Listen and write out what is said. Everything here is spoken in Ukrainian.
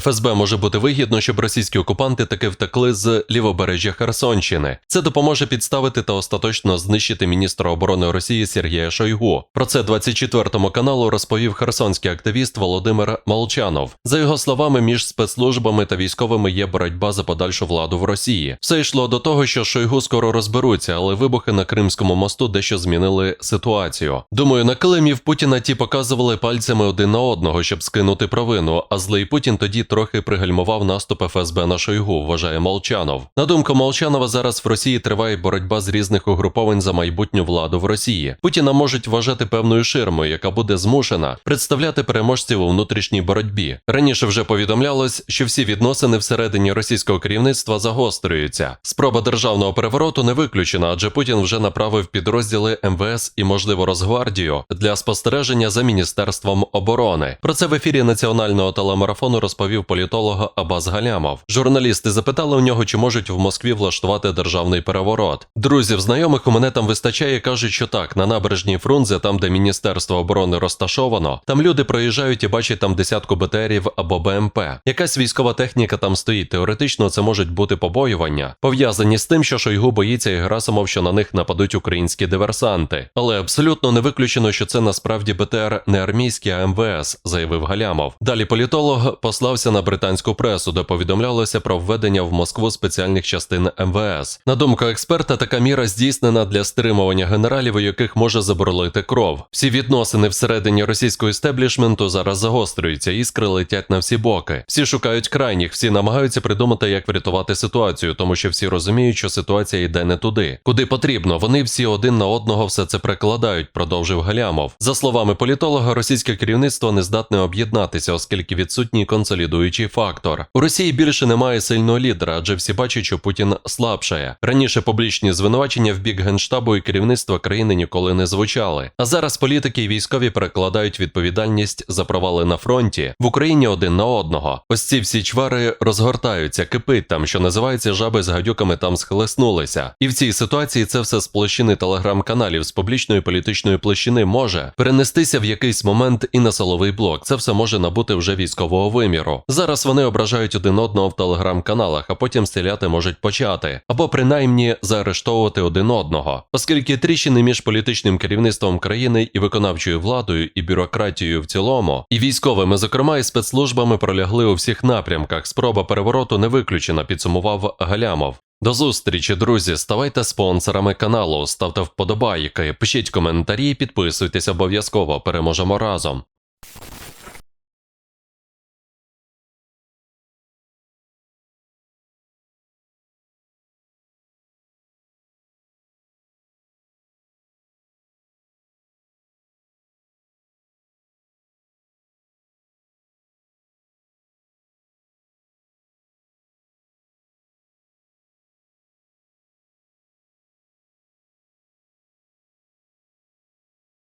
ФСБ може бути вигідно, щоб російські окупанти таки втекли з лівобережжя Херсонщини. Це допоможе підставити та остаточно знищити міністра оборони Росії Сергія Шойгу. Про це 24 каналу розповів херсонський активіст Володимир Молчанов. За його словами, між спецслужбами та військовими є боротьба за подальшу владу в Росії. Все йшло до того, що Шойгу скоро розберуться, але вибухи на Кримському мосту дещо змінили ситуацію. Думаю, на килимів Путіна ті показували пальцями один на одного, щоб скинути провину. А злий Путін тоді трохи пригальмував наступ ФСБ на Шойгу, вважає Молчанов. На думку Молчанова, зараз в Росії триває боротьба з різних угруповань за майбутню владу в Росії. Путіна можуть вважати певною ширмою, яка буде змушена представляти переможців у внутрішній боротьбі. Раніше вже повідомлялось, що всі відносини всередині російського керівництва загострюються. Спроба державного перевороту не виключена, адже Путін вже направив підрозділи МВС і, можливо, Росгвардію для спостереження за міністерством оборони. Про це в ефірі національного телемарафону розповів політолог Абаз Галямов. Журналісти запитали у нього, чи можуть в Москві влаштувати державний переворот. Друзів, знайомих у мене там вистачає, кажуть, що так, на набережній Фрунзе, там де Міністерство оборони розташовано, там люди проїжджають і бачать там десятку БТРів або БМП. Якась військова техніка там стоїть. Теоретично це можуть бути побоювання, пов'язані з тим, що Шойгу боїться і Герасимов, що на них нападуть українські диверсанти. Але абсолютно не виключено, що це насправді БТР не армійські, а МВС, заявив Галямов. Далі політолог послався на британську пресу, де повідомлялося про введення в Москву спеціальних частин МВС. На думку експерта, така міра здійснена для стримування генералів, у яких може заборлити кров. Всі відносини всередині російського істеблішменту зараз загострюються, іскри летять на всі боки. Всі шукають крайніх, всі намагаються придумати, як врятувати ситуацію, тому що всі розуміють, що ситуація йде не туди, куди потрібно. Вони всі один на одного все це прикладають, продовжив Галямов. За словами політолога, російське керівництво не здатне об'єднатися, оскільки відсутній консолідуючий фактор. У Росії більше немає сильного лідера, адже всі бачать, що Путін слабшає. Раніше публічні звинувачення в бік генштабу і керівництва країни ніколи не звучали. А зараз політики і військові перекладають відповідальність за провали на фронті в Україні один на одного. Ось ці всі чвари розгортаються, кипить там, що називається жаби з гадюками там схлеснулися. І в цій ситуації це все з площини телеграм-каналів з публічної політичної площини може перенестися в якийсь момент і на силовий блок. Це все може набути вже військового виміру. Зараз вони ображають один одного в телеграм-каналах, а потім стріляти можуть почати, або принаймні заарештовувати один одного, оскільки тріщини між політичним керівництвом країни і виконавчою владою і бюрократією в цілому, і військовими, зокрема і спецслужбами, пролягли у всіх напрямках. Спроба перевороту не виключена, підсумував Галямов. До зустрічі, друзі. Ставайте спонсорами каналу, ставте вподобайки, пишіть коментарі, підписуйтесь обов'язково. Переможемо разом.